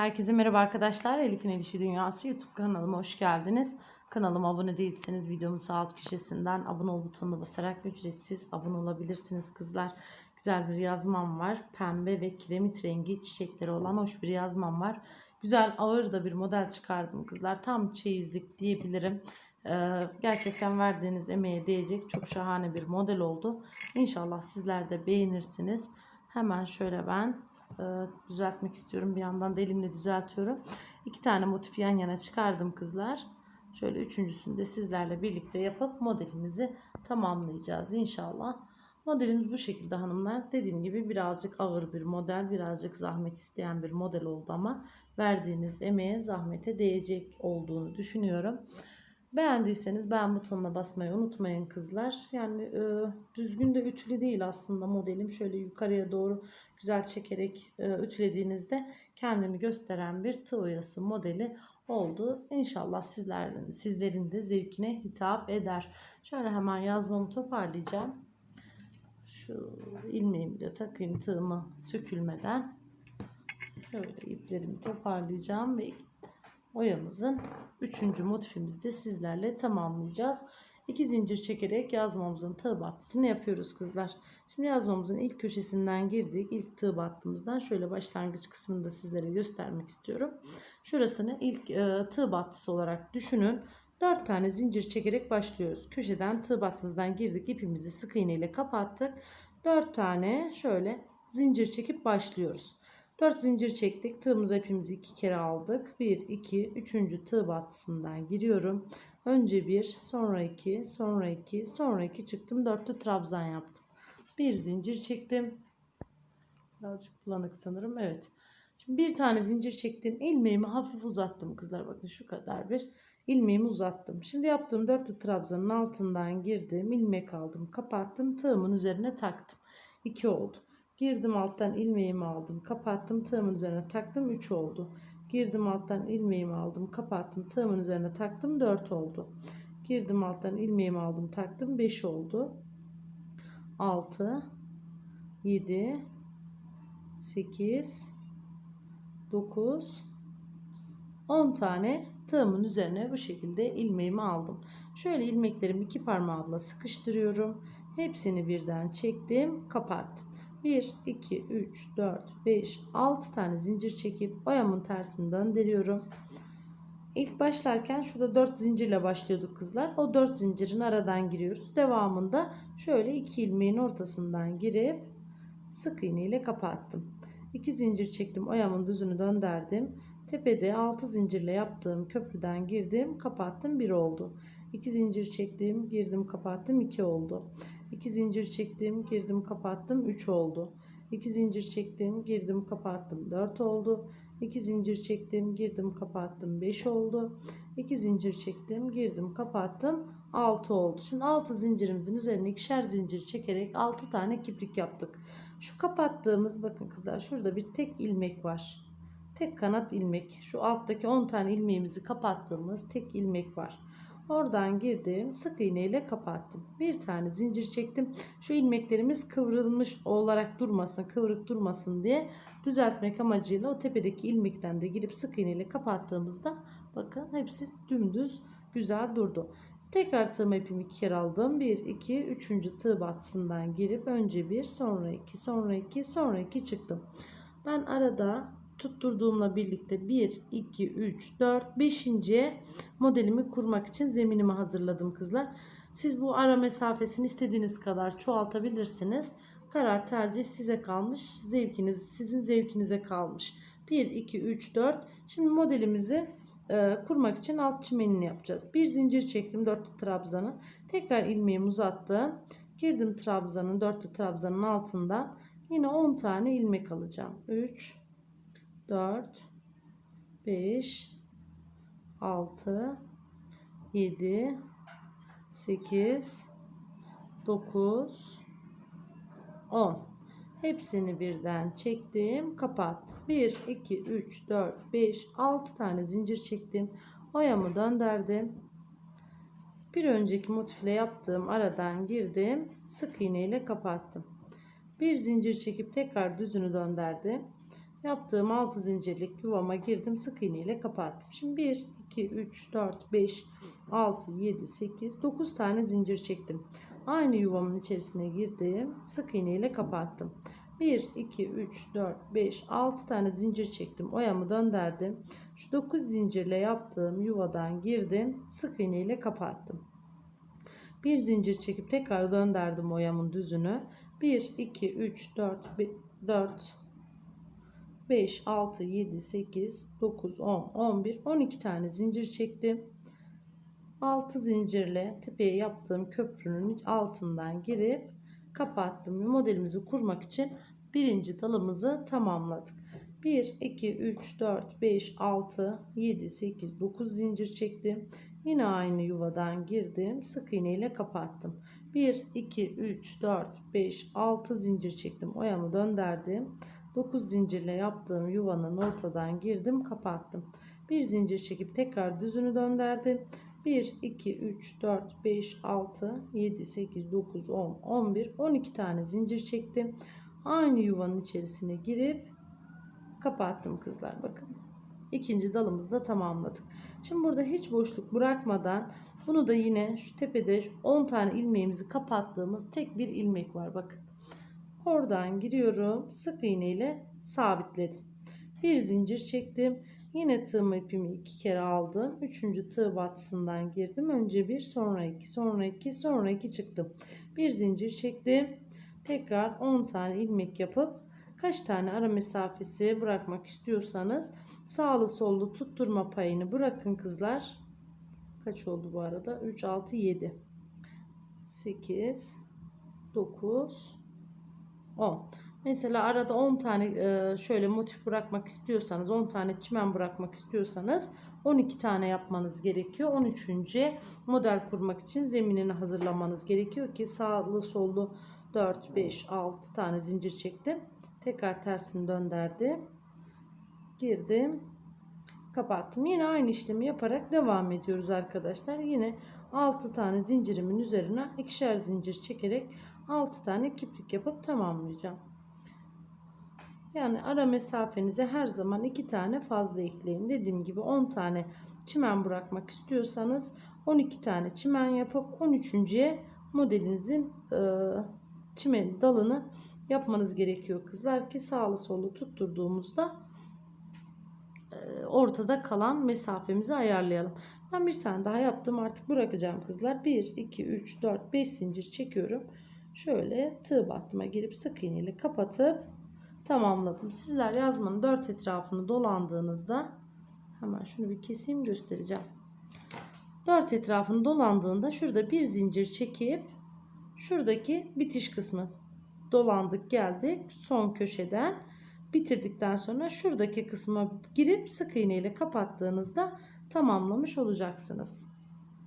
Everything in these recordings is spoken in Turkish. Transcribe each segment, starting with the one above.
Herkese merhaba arkadaşlar. Elif'in Elişi Dünyası YouTube kanalıma hoş geldiniz. Kanalıma abone değilseniz videomun alt köşesinden abone ol butonuna basarak ücretsiz abone olabilirsiniz kızlar. Güzel bir yazmam var. Pembe ve kiremit rengi çiçekleri olan hoş bir yazmam var. Güzel ağır da bir model çıkardım kızlar. Tam çeyizlik diyebilirim. Ee, gerçekten verdiğiniz emeğe değecek çok şahane bir model oldu. İnşallah sizler de beğenirsiniz. Hemen şöyle ben e, düzeltmek istiyorum. Bir yandan da elimle düzeltiyorum. İki tane motif yan yana çıkardım kızlar. Şöyle üçüncüsünü de sizlerle birlikte yapıp modelimizi tamamlayacağız inşallah. Modelimiz bu şekilde hanımlar. Dediğim gibi birazcık ağır bir model, birazcık zahmet isteyen bir model oldu ama verdiğiniz emeğe, zahmete değecek olduğunu düşünüyorum. Beğendiyseniz beğen butonuna basmayı unutmayın kızlar. Yani e, düzgün de ütülü değil aslında modelim. Şöyle yukarıya doğru güzel çekerek e, ütülediğinizde kendini gösteren bir tığ oyası modeli oldu. İnşallah sizlerin, sizlerin de zevkine hitap eder. Şöyle hemen yazmamı toparlayacağım. Şu ilmeğimi de takayım tığımı sökülmeden. Şöyle iplerimi toparlayacağım ve oyamızın üçüncü motifimizi de sizlerle tamamlayacağız. İki zincir çekerek yazmamızın tığ battısını yapıyoruz kızlar. Şimdi yazmamızın ilk köşesinden girdik. İlk tığ battığımızdan şöyle başlangıç kısmını da sizlere göstermek istiyorum. Şurasını ilk e, tığ battısı olarak düşünün. 4 tane zincir çekerek başlıyoruz. Köşeden tığ battığımızdan girdik. ipimizi sık iğne ile kapattık. 4 tane şöyle zincir çekip başlıyoruz. 4 zincir çektik. Tığımıza ipimizi 2 kere aldık. 1, 2, 3. tığ battısından giriyorum. Önce 1, sonra 2, sonra 2, sonra 2 çıktım. Dörtlü trabzan yaptım. Bir zincir çektim. Birazcık bulanık sanırım. Evet. Şimdi bir tane zincir çektim. ilmeğimi hafif uzattım kızlar. Bakın şu kadar bir ilmeğimi uzattım. Şimdi yaptığım dörtlü trabzanın altından girdim. ilmek aldım. Kapattım. Tığımın üzerine taktım. 2 oldu. Girdim alttan ilmeğimi aldım. Kapattım. Tığımın üzerine taktım. 3 oldu. Girdim alttan ilmeğimi aldım. Kapattım. Tığımın üzerine taktım. 4 oldu. Girdim alttan ilmeğimi aldım. Taktım. 5 oldu. 6 7 8 9 10 tane tığımın üzerine bu şekilde ilmeğimi aldım. Şöyle ilmeklerimi iki parmağımla sıkıştırıyorum. Hepsini birden çektim, kapattım. 1, 2, 3, 4, 5, 6 tane zincir çekip boyamın tersini döndürüyorum. İlk başlarken şurada 4 zincirle başlıyorduk kızlar. O 4 zincirin aradan giriyoruz. Devamında şöyle 2 ilmeğin ortasından girip sık iğne ile kapattım. 2 zincir çektim. Oyamın düzünü döndürdüm. Tepede 6 zincirle yaptığım köprüden girdim, kapattım 1 oldu. 2 zincir çektim, girdim, kapattım 2 oldu. 2 zincir çektim, girdim, kapattım 3 oldu. 2 zincir çektim, girdim, kapattım 4 oldu. 2 zincir çektim, girdim, kapattım 5 oldu. 2 zincir çektim, girdim, kapattım 6 oldu. Şimdi 6 zincirimizin üzerine ikişer zincir çekerek 6 tane kiprik yaptık. Şu kapattığımız bakın kızlar şurada bir tek ilmek var. Tek kanat ilmek. Şu alttaki 10 tane ilmeğimizi kapattığımız tek ilmek var. Oradan girdim. Sık iğne ile kapattım. Bir tane zincir çektim. Şu ilmeklerimiz kıvrılmış olarak durmasın, kıvrık durmasın diye düzeltmek amacıyla o tepedeki ilmekten de girip sık iğne ile kapattığımızda bakın hepsi dümdüz güzel durdu. Tekrar tığım ipimi iki kere aldım. 1, 2, 3. tığ battısından girip önce 1, sonra 2, sonra 2, sonra 2 çıktım. Ben arada tutturduğumla birlikte 1, 2, 3, 4, 5. modelimi kurmak için zeminimi hazırladım kızlar. Siz bu ara mesafesini istediğiniz kadar çoğaltabilirsiniz. Karar tercih size kalmış. Zevkiniz sizin zevkinize kalmış. 1, 2, 3, 4. Şimdi modelimizi e, kurmak için alt çimenini yapacağız. Bir zincir çektim dörtlü trabzanı. Tekrar ilmeğimi uzattım. Girdim trabzanın dörtlü trabzanın altından. Yine 10 tane ilmek alacağım. 3 4 5 6 7 8 9 10 Hepsini birden çektim, kapattım. 1 2 3 4 5 6 tane zincir çektim. Oyamı döndürdüm. Bir önceki motifle yaptığım aradan girdim. Sık iğne ile kapattım. Bir zincir çekip tekrar düzünü döndürdüm. Yaptığım 6 zincirlik yuvama girdim. Sık iğne ile kapattım. Şimdi 1, 2, 3, 4, 5, 6, 7, 8, 9 tane zincir çektim. Aynı yuvamın içerisine girdim. Sık iğne ile kapattım. 1, 2, 3, 4, 5, 6 tane zincir çektim. Oyamı döndürdüm. Şu 9 zincirle yaptığım yuvadan girdim. Sık iğne ile kapattım. Bir zincir çekip tekrar döndürdüm oyamın düzünü. 1, 2, 3, 4, 4, 5, 6, 7, 8, 9, 10, 11, 12 tane zincir çektim. 6 zincirle tepeye yaptığım köprünün altından girip kapattım. Modelimizi kurmak için birinci dalımızı tamamladık. 1, 2, 3, 4, 5, 6, 7, 8, 9 zincir çektim. Yine aynı yuvadan girdim. Sık iğne ile kapattım. 1, 2, 3, 4, 5, 6 zincir çektim. Oyamı döndürdüm. 9 zincirle yaptığım yuvanın ortadan girdim. Kapattım. Bir zincir çekip tekrar düzünü döndürdüm. 1, 2, 3, 4, 5, 6, 7, 8, 9, 10, 11, 12 tane zincir çektim. Aynı yuvanın içerisine girip kapattım kızlar bakın. İkinci dalımızda tamamladık. Şimdi burada hiç boşluk bırakmadan bunu da yine şu tepede 10 tane ilmeğimizi kapattığımız tek bir ilmek var bakın. Oradan giriyorum. Sık iğne ile sabitledim. Bir zincir çektim. Yine tığım ipimi iki kere aldım. Üçüncü tığ batısından girdim. Önce bir sonra iki sonra iki sonra iki çıktım. Bir zincir çektim. Tekrar 10 tane ilmek yapıp kaç tane ara mesafesi bırakmak istiyorsanız sağlı sollu tutturma payını bırakın kızlar. Kaç oldu bu arada? 3, 6, 7, 8, 9, 10. Mesela arada 10 tane e, şöyle motif bırakmak istiyorsanız 10 tane çimen bırakmak istiyorsanız 12 tane yapmanız gerekiyor. 13. model kurmak için zeminini hazırlamanız gerekiyor ki sağlı sollu 4, 5, 6 tane zincir çektim. Tekrar tersini döndürdüm. Girdim. Kapattım. Yine aynı işlemi yaparak devam ediyoruz arkadaşlar. Yine 6 tane zincirimin üzerine ikişer zincir çekerek 6 tane kiplik yapıp tamamlayacağım. Yani ara mesafenize her zaman 2 tane fazla ekleyin. Dediğim gibi 10 tane çimen bırakmak istiyorsanız 12 tane çimen yapıp 13.ye modelinizin e, çimen dalını yapmanız gerekiyor kızlar ki sağlı sollu tutturduğumuzda e, ortada kalan mesafemizi ayarlayalım. Ben bir tane daha yaptım artık bırakacağım kızlar. 1, 2, 3, 4, 5 zincir çekiyorum. Şöyle tığ battıma girip sık iğne ile kapatıp tamamladım. Sizler yazmanın dört etrafını dolandığınızda hemen şunu bir keseyim göstereceğim. Dört etrafını dolandığında şurada bir zincir çekip şuradaki bitiş kısmı dolandık geldik son köşeden bitirdikten sonra şuradaki kısma girip sık iğne ile kapattığınızda tamamlamış olacaksınız.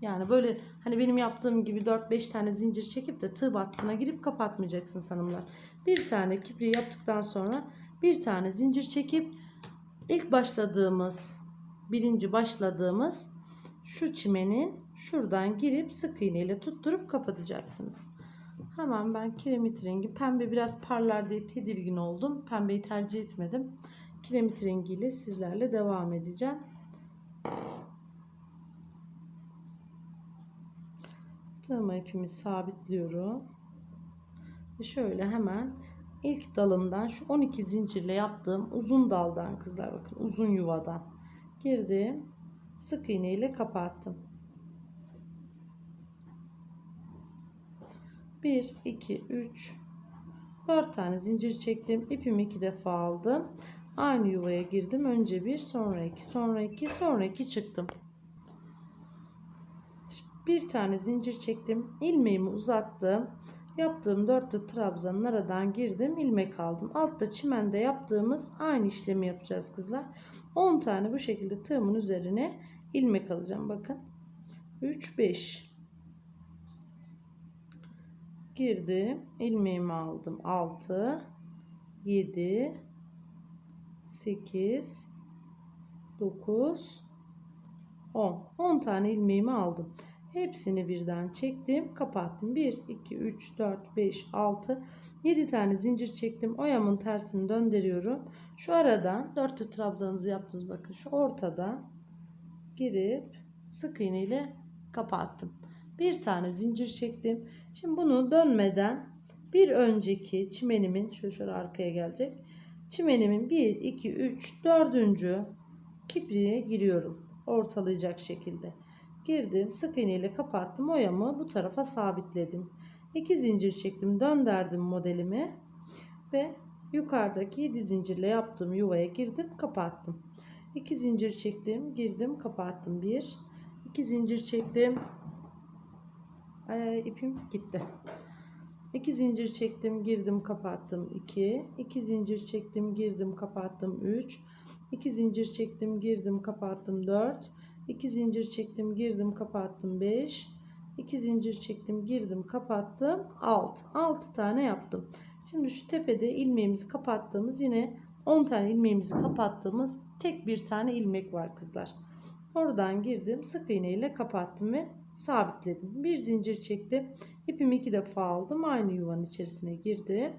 Yani böyle hani benim yaptığım gibi 4-5 tane zincir çekip de tığ battısına girip kapatmayacaksın hanımlar. Bir tane kipriği yaptıktan sonra bir tane zincir çekip ilk başladığımız birinci başladığımız şu çimenin şuradan girip sık iğne ile tutturup kapatacaksınız. Hemen ben kiremit rengi pembe biraz parlar diye tedirgin oldum. Pembeyi tercih etmedim. Kiremit rengiyle sizlerle devam edeceğim. Tığma ipimi sabitliyorum. Ve şöyle hemen ilk dalımdan şu 12 zincirle yaptığım uzun daldan kızlar bakın uzun yuvadan girdim. Sık iğne ile kapattım. 1 2 3 4 tane zincir çektim. İpimi iki defa aldım. Aynı yuvaya girdim. Önce bir, sonra iki, sonra iki, sonra iki çıktım bir tane zincir çektim ilmeğimi uzattım. Yaptığım dörtlü trabzanın aradan girdim ilmek aldım. Altta çimende yaptığımız aynı işlemi yapacağız kızlar. 10 tane bu şekilde tığımın üzerine ilmek alacağım bakın. 3 5 girdim ilmeğimi aldım. 6 7 8 9 10 10 tane ilmeğimi aldım Hepsini birden çektim, kapattım. 1, 2, 3, 4, 5, 6, 7 tane zincir çektim. Oyamın tersini döndürüyorum. Şu aradan dörtlü trabzanımızı yaptınız bakın. Şu ortadan girip sık iğne ile kapattım. Bir tane zincir çektim. Şimdi bunu dönmeden bir önceki çimenimin şu şöyle arkaya gelecek. Çimenimin 1, 2, 3, 4. kipriğe giriyorum. Ortalayacak şekilde. Girdim. Sık iğne ile kapattım. Oyamı bu tarafa sabitledim. 2 zincir çektim. Döndürdüm modelimi. Ve yukarıdaki 7 zincirle yaptığım yuvaya girdim. Kapattım. 2 zincir çektim. Girdim. Kapattım. 1. 2 zincir çektim. Ay, ipim gitti. 2 zincir çektim, girdim, kapattım. 2. 2 zincir çektim, girdim, kapattım. 3. 2 zincir çektim, girdim, kapattım. 4. 2 zincir çektim, girdim, kapattım. 5. 2 zincir çektim, girdim, kapattım. 6. 6 tane yaptım. Şimdi şu tepede ilmeğimizi kapattığımız yine 10 tane ilmeğimizi kapattığımız tek bir tane ilmek var kızlar. Oradan girdim, sık iğne ile kapattım ve sabitledim. Bir zincir çektim. İpimi iki defa aldım. Aynı yuvanın içerisine girdim.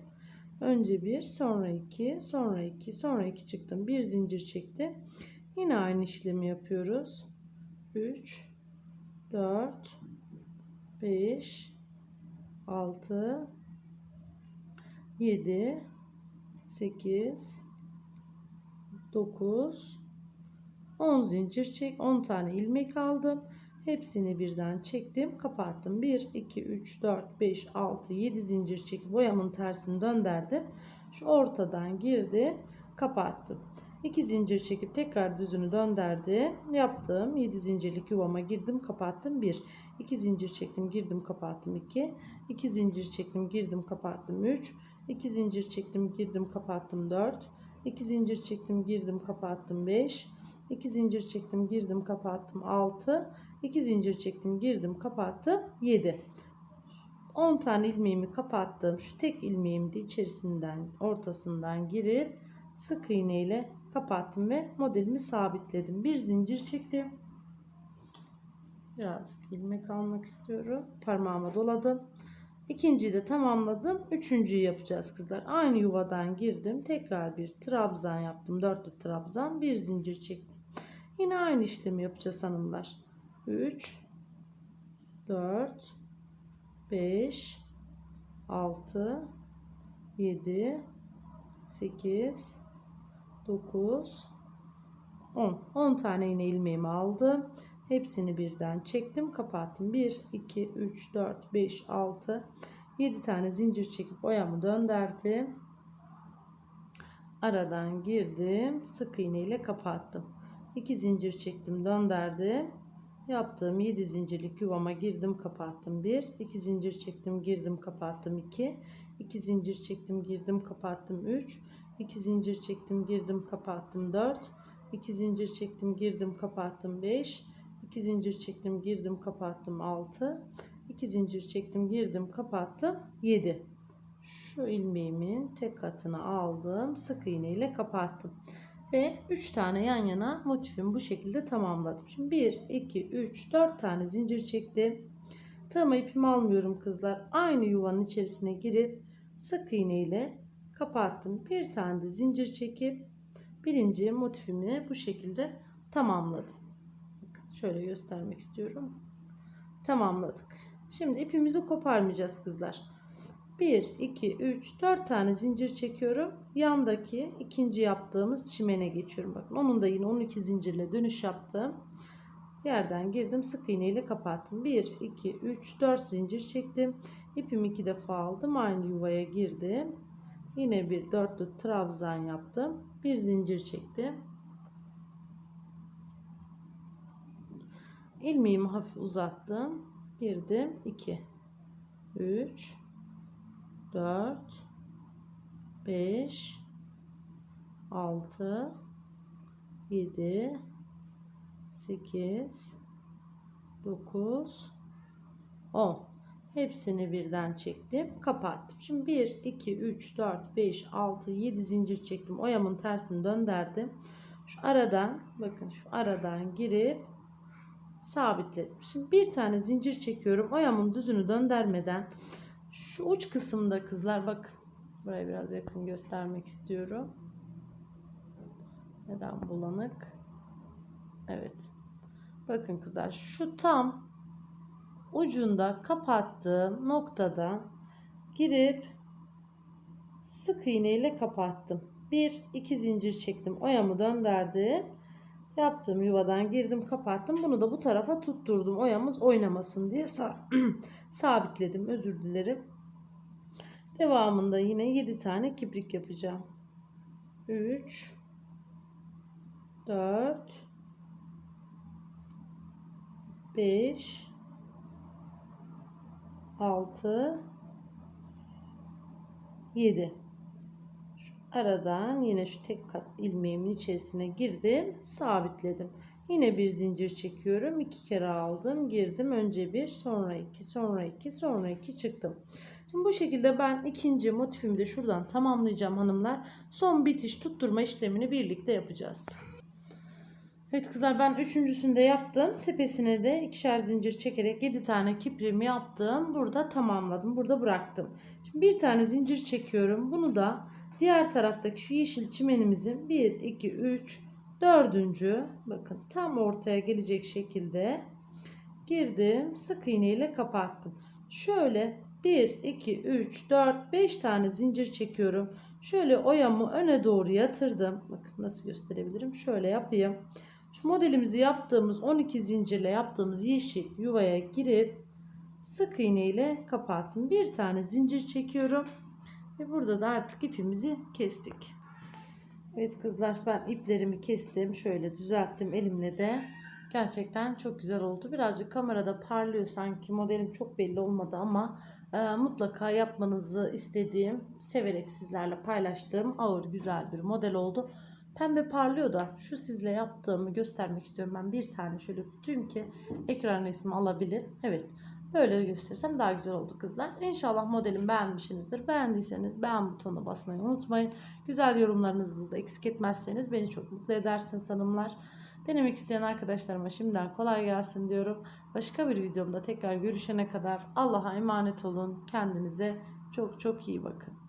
Önce bir, sonra iki, sonra iki, sonra iki çıktım. Bir zincir çektim. Yine aynı işlemi yapıyoruz. 3 4 5 6 7 8 9 10 zincir çek 10 tane ilmek aldım. Hepsini birden çektim kapattım. 1 2 3 4 5 6 7 zincir çekip boyamın tersini döndürdüm. Şu ortadan girdim kapattım 2 zincir çekip tekrar düzünü döndürdüm yaptım 7 zincirlik yuvama girdim kapattım. 1 2 zincir çektim girdim kapattım. 2 2 zincir çektim girdim kapattım. 3 2 zincir çektim girdim kapattım. 4 2 zincir çektim girdim kapattım. 5 2 zincir çektim girdim kapattım. 6 2 zincir çektim girdim kapattım. 7 10 tane ilmeğimi kapattım. Şu tek ilmeğimi de içerisinden ortasından girip sık iğne ile kapattım ve modelimi sabitledim bir zincir çektim birazcık ilmek almak istiyorum parmağıma doladım İkinciyi de tamamladım. Üçüncüyü yapacağız kızlar. Aynı yuvadan girdim. Tekrar bir trabzan yaptım. Dörtlü trabzan. Bir zincir çektim. Yine aynı işlemi yapacağız hanımlar. 3 4 5 6 7 8 9 10 10 tane yine ilmeğimi aldım. Hepsini birden çektim, kapattım. 1 2 3 4 5 6 7 tane zincir çekip oyamı döndürdüm. Aradan girdim, sık iğne ile kapattım. 2 zincir çektim, döndürdüm. Yaptığım 7 zincirlik yuvama girdim, kapattım. 1 2 zincir çektim, girdim, kapattım. 2 2 zincir çektim, girdim, kapattım. 3 2 zincir çektim, girdim, kapattım. 4 2 zincir çektim, girdim, kapattım. 5 2 zincir çektim girdim kapattım 6 2 zincir çektim girdim kapattım 7 şu ilmeğimin tek katını aldım sık iğne ile kapattım. Ve 3 tane yan yana motifimi bu şekilde tamamladım. Şimdi 1 2 3 4 tane zincir çektim. Tığıma ipimi almıyorum kızlar. Aynı yuvanın içerisine girip sık iğne ile kapattım bir tane de zincir çekip birinci motifimi bu şekilde tamamladım Şöyle göstermek istiyorum. Tamamladık. Şimdi ipimizi koparmayacağız kızlar. 1, 2, 3, 4 tane zincir çekiyorum. Yandaki ikinci yaptığımız çimene geçiyorum. Bakın onun da yine 12 zincirle dönüş yaptım. Yerden girdim. Sık iğne ile kapattım. 1, 2, 3, 4 zincir çektim. İpimi iki defa aldım. Aynı yuvaya girdim. Yine bir dörtlü trabzan yaptım. Bir zincir çektim. ilmeğimi hafif uzattım. Girdim. 2 3 4 5 6 7 8 9 10 hepsini birden çektim kapattım şimdi 1 2 3 4 5 6 7 zincir çektim oyamın tersini döndürdüm şu aradan bakın şu aradan girip sabitledim. Şimdi bir tane zincir çekiyorum. Ayağımın düzünü döndürmeden şu uç kısımda kızlar bakın Burayı biraz yakın göstermek istiyorum. Neden bulanık? Evet. Bakın kızlar şu tam ucunda kapattığım noktadan girip sık iğne ile kapattım. Bir iki zincir çektim. Oyamı döndürdüm. Yaptığım yuvadan girdim kapattım. Bunu da bu tarafa tutturdum. Oyamız oynamasın diye sa- sabitledim. Özür dilerim. Devamında yine 7 tane kibrik yapacağım. 3 4 5 6 7 şu aradan yine şu tek kat ilmeğimin içerisine girdim sabitledim. Yine bir zincir çekiyorum iki kere aldım girdim önce bir sonra iki sonra iki sonra iki çıktım. Şimdi bu şekilde ben ikinci motifimi de şuradan tamamlayacağım hanımlar. Son bitiş tutturma işlemini birlikte yapacağız Evet kızlar ben üçüncüsünü de yaptım. Tepesine de ikişer zincir çekerek 7 tane kiprimi yaptım. Burada tamamladım. Burada bıraktım. Şimdi bir tane zincir çekiyorum. Bunu da diğer taraftaki şu yeşil çimenimizin 1, 2, 3, dördüncü bakın tam ortaya gelecek şekilde girdim. Sık iğne ile kapattım. Şöyle 1, 2, 3, 4, 5 tane zincir çekiyorum. Şöyle oyamı öne doğru yatırdım. Bakın nasıl gösterebilirim. Şöyle yapayım. Şu modelimizi yaptığımız 12 zincirle yaptığımız yeşil yuvaya girip sık iğne ile kapattım. Bir tane zincir çekiyorum. Ve burada da artık ipimizi kestik. Evet kızlar ben iplerimi kestim. Şöyle düzelttim elimle de. Gerçekten çok güzel oldu. Birazcık kamerada parlıyor sanki. Modelim çok belli olmadı ama e, mutlaka yapmanızı istediğim, severek sizlerle paylaştığım ağır güzel bir model oldu. Pembe parlıyor da şu sizle yaptığımı göstermek istiyorum. Ben bir tane şöyle tutayım ki ekran resmi alabilir. Evet. Böyle gösterirsem daha güzel oldu kızlar. İnşallah modelimi beğenmişsinizdir. Beğendiyseniz beğen butonuna basmayı unutmayın. Güzel yorumlarınızı da eksik etmezseniz beni çok mutlu edersiniz hanımlar. Denemek isteyen arkadaşlarıma şimdiden kolay gelsin diyorum. Başka bir videomda tekrar görüşene kadar Allah'a emanet olun. Kendinize çok çok iyi bakın.